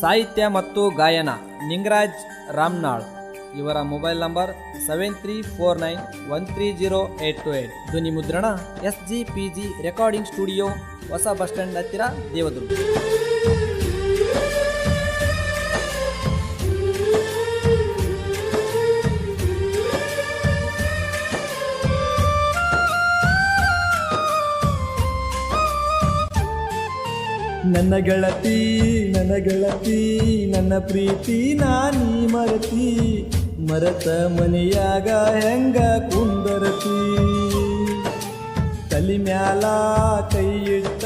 ಸಾಹಿತ್ಯ ಮತ್ತು ಗಾಯನ ನಿಂಗರಾಜ್ ರಾಮ್ನಾಳ್. ಇವರ mobile number seven three four nine one three zero eight two eight. ಧ್ವನಿ ಮುದ್ರಣ S G P G recording studio ಹೊಸ ಬಸ್ ಸ್ಟ್ಯಾಂಡ್ ಹತ್ತಿರ ದೇವದುರ್ಗ. ನನ್ನ ಗೆಳತಿ ನನ್ನ ಗೆಳತಿ, ನನ್ನ ಪ್ರೀತಿ ನಾನೀ ಮರತಿ. ಮರತ ಮನೆಯಾಗ ಹೆಂಗ ಕುಂದರತಿ? ತಲಿ ಮ್ಯಾಲ ಕೈ ಇಟ್ಟ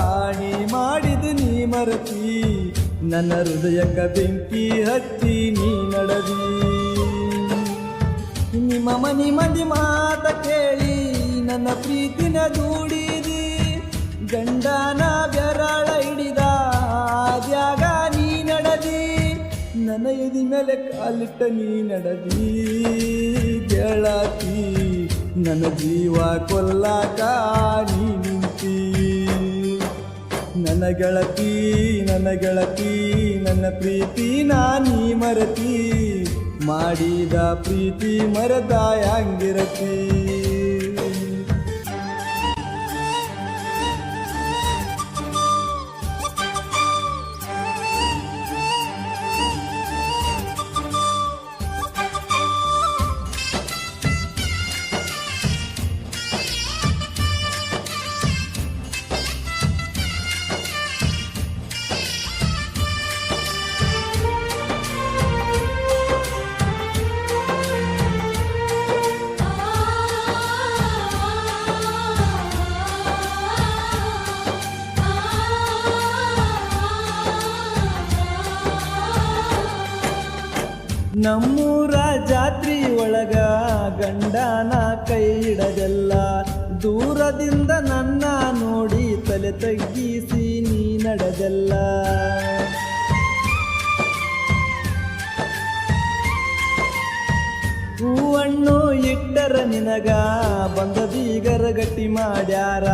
ಆಣಿ ಮಾಡಿದ ನೀ ಮರತಿ. ನನ್ನ ಹೃದಯಕ್ಕ ಬೆಂಕಿ ಹತ್ತಿ ನೀ ನಡದಿ. ನಿಮ್ಮ ಮನಿ ಮಂದಿ ಮಾತ ಕೇಳಿ, ನನ್ನ ಪ್ರೀತಿನ ದೂಡಿದಿ. ಮೇಲೆ ಕಾಲಿಟ್ಟ ನೀ ನಡದಿ ಗೆಳತಿ. ನನ್ನ ಜೀವ ಕೊಲ್ಲಾಕ ನೀ ನಿಂತಿ. ನನ್ನ ಗೆಳತಿ ನನ್ನ ಗೆಳತಿ, ನನ್ನ ಪ್ರೀತಿ ನಾನೀ ಮರತಿ. ಮಾಡಿದ ಪ್ರೀತಿ ಮರದ ಹಂಗಿರತಿ ನಮ್ಮೂರ ಜಾತ್ರಿ ಒಳಗ ಗಂಡನ ಕೈ ಇಡದೆಲ್ಲ ದೂರದಿಂದ ನನ್ನ ನೋಡಿ ತಲೆ ತಗ್ಗಿಸಿ ನೀ ನಡೆದೆಲ್ಲ. ಹೂವನ್ನು ಇಟ್ಟರ ನಿನಗ ಬಂದ ಬೀಗರ ಗಟ್ಟಿ ಮಾಡ್ಯಾರ.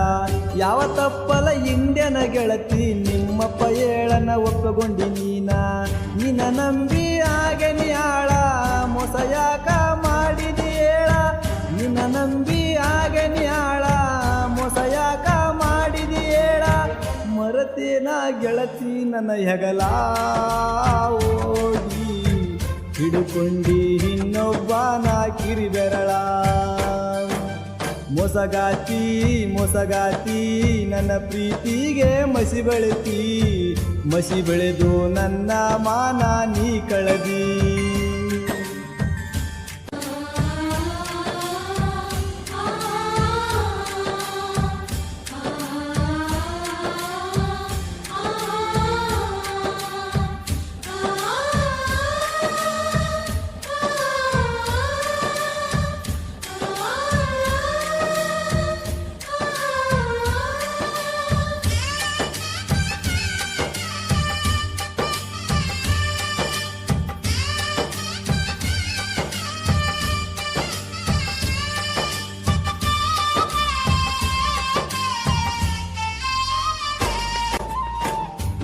ಯಾವ ತಪ್ಪಲ ಇಂಡ್ಯನ ಗೆಳತಿ ನಿಮ್ಮಪ್ಪ ಏಳನ ಒಪ್ಪಗೊಂಡಿ ನೀನ? ನಿನ್ನ ನಂಬಿ ನನ್ನ ಹೆಗಲ ಹೋಗಿ ಹಿಡುಕೊಂಡಿ ಇನ್ನೊಬ್ಬನ ಕಿರಿಬೆರಳ ಮೊಸಗಾತಿ ಮೊಸಗಾತಿ, ನನ್ನ ಪ್ರೀತಿಗೆ ಮಸಿ ಬೆಳೆತಿ. ಮಸಿ ಬೆಳೆದು ನನ್ನ ಮಾನ ನೀ ಕಳದಿ.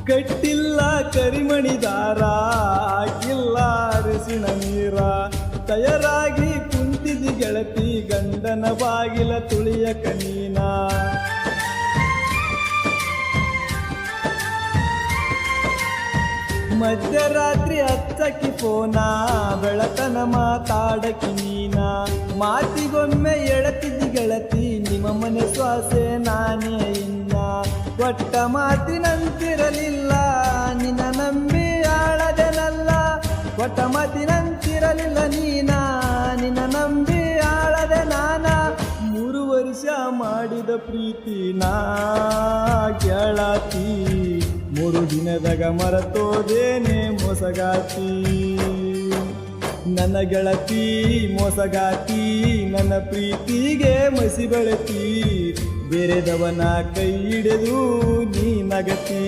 ಕಟ್ಟಿಲ್ಲ ಕರಿಮಣಿದಾರ ಆಗಿಲ್ಲ ಅರಿಸಿನ ನೀರ. ತಯಾರಾಗಿ ಕುಂತಿದಿ ಗೆಳತಿ, ಗಂಡನ ಬಾಗಿಲ ತುಳಿಯ ಕನೀನ. ಮಧ್ಯರಾತ್ರಿ ಹಚ್ಚಕಿ ಫೋನ ಬೆಳಕನ ಮಾತಾಡಕಿ ನೀನ. ಮಾತಿಗೊಮ್ಮೆ ಎಳತಿದಿ ಗೆಳತಿ, ನಿಮ್ಮ ಮನೆ ಶ್ವಾಸೆ ನಾನೇ ಇನ್ನ. ಕೊಟ್ಟ ಮಾತಿನಂತಿರಲಿಲ್ಲ, ನಿನ್ನ ನಂಬಿ ಆಳದೆನಲ್ಲ. ಕೊಟ್ಟ ಮಾತಿನಂತಿರಲಿಲ್ಲ ನೀನ, ನಿನ್ನ ನಂಬಿ ಆಳದೆ ನಾನ. ಮೂರು ವರ್ಷ ಮಾಡಿದ ಪ್ರೀತಿ ನಾ ಗೆಳತಿ ಮೂರು ದಿನದಾಗ ಮರತೋದೇನೆ ಮೋಸಗಾತಿ. ನನ್ನ ಗೆಳತಿ ಮೋಸಗಾತಿ ನನ್ನ ಪ್ರೀತಿಗೆ ಮಸಿ ಬೆಳತಿ. ಬೇರೆದವನ ಕೈ ಹಿಡಿದು ನೀ ನಗತಿ.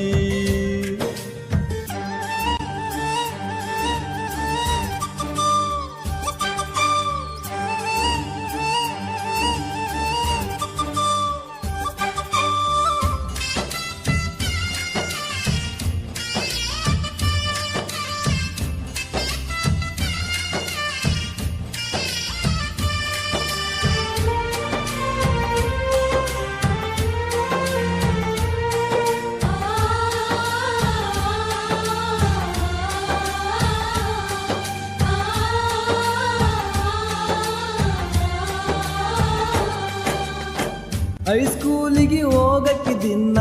ಹೈಸ್ಕೂಲಿಗೆ ಹೋಗಕ್ಕೆ ದಿನ,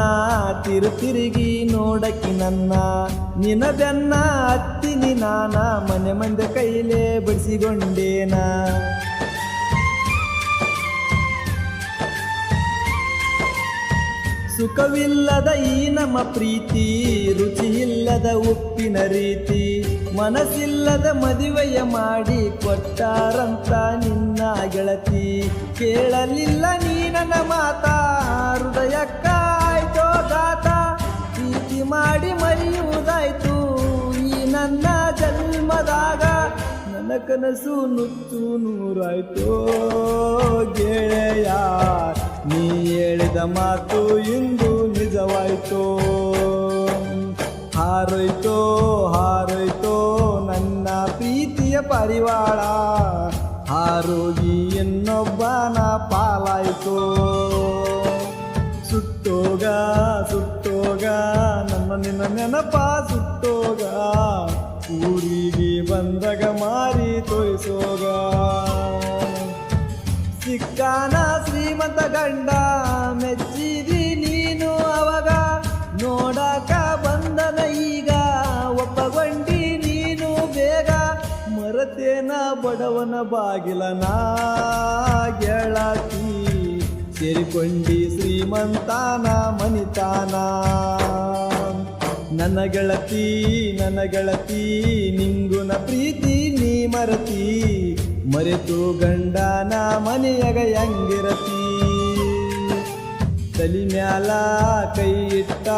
ತಿರು ತಿರುಗಿ ನೋಡಕ್ಕೆ ನನ್ನ. ನಿನದನ್ನ ಹತ್ತಿನಿ ನಾನ, ಮನೆ ಮಂದ ಕೈಲೇ ಬಡಿಸಿಕೊಂಡೇನ. ಸುಖವಿಲ್ಲದ ಈ ನಮ್ಮ ಪ್ರೀತಿ ರುಚಿ ಇಲ್ಲದ ಉಪ್ಪಿನ ರೀತಿ. ಮನಸ್ಸಿಲ್ಲದ ಮದುವೆಯ ಮಾಡಿ ಕೊಟ್ಟಾರಂತ ನಿನ್ನ ಗೆಳತಿ. ಕೇಳಲಿಲ್ಲ ನೀ ನನ್ನ ಮಾತ ಹೃದಯ ಆಯ್ತೋ ಗಾತ. ಪ್ರೀತಿ ಮಾಡಿ ಮರೆಯುವುದಾಯ್ತು ಈ ನನ್ನ ಜನ್ಮದಾಗ. ನನ್ನ ಕನಸು ನುಚ್ಚು ನೂರಾಯ್ತೋ ಗೆಳೆಯ. ನೀ ಹೇಳಿದ ಮಾತು ಇಂದು ನಿಜವಾಯ್ತೋ. ಹಾರೋಯ್ತೋ ಪ್ರೀತಿಯ ಪರಿವಾಳ ಹಾರೋಗಿ ಪಾಲಾಯಿತು. ಸುತ್ತೋಗ ಸುತ್ತೋಗ ನನ್ನ ನಿನ್ನ ನೆನಪ ಸುತ್ತೋಗ ಊರಿಗೆ ಬಂದಾಗ ಮಾರಿ ತೋರಿಸೋಗ. ಸಿಕ್ಕಾನ ಶ್ರೀಮಂತ ಗಂಡ, ಮೆಚ್ಚಿದಿ ನೀನು ಅವಾಗ. ಬಡವನ ಬಾಗಿಲನ ಗೆಳತಿ ಸೇರಿಕೊಂಡಿ ಶ್ರೀಮಂತಾನ ಮನಿತಾನ. ನನ್ನ ಗೆಳತಿ ನನ್ನ ಗೆಳತಿ ನಿಂಗುನ ಪ್ರೀತಿ ನೀ ಮರತಿ. ಮರೆತು ಗಂಡನ ಮನೆಯಗ ಹೆಂಗಿರತಿ. ತಲಿ ಮ್ಯಾಲ ಕೈ ಇಟ್ಟ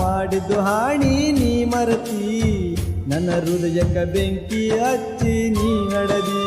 ಮಾಡಿದ್ದು ಹಾಣಿ ನೀ ಮರತಿ. ನನ್ನ ಹೃದಯಕ್ಕ ಬೆಂಕಿ ಹಚ್ಚಿ ನೀ ನಡದಿ.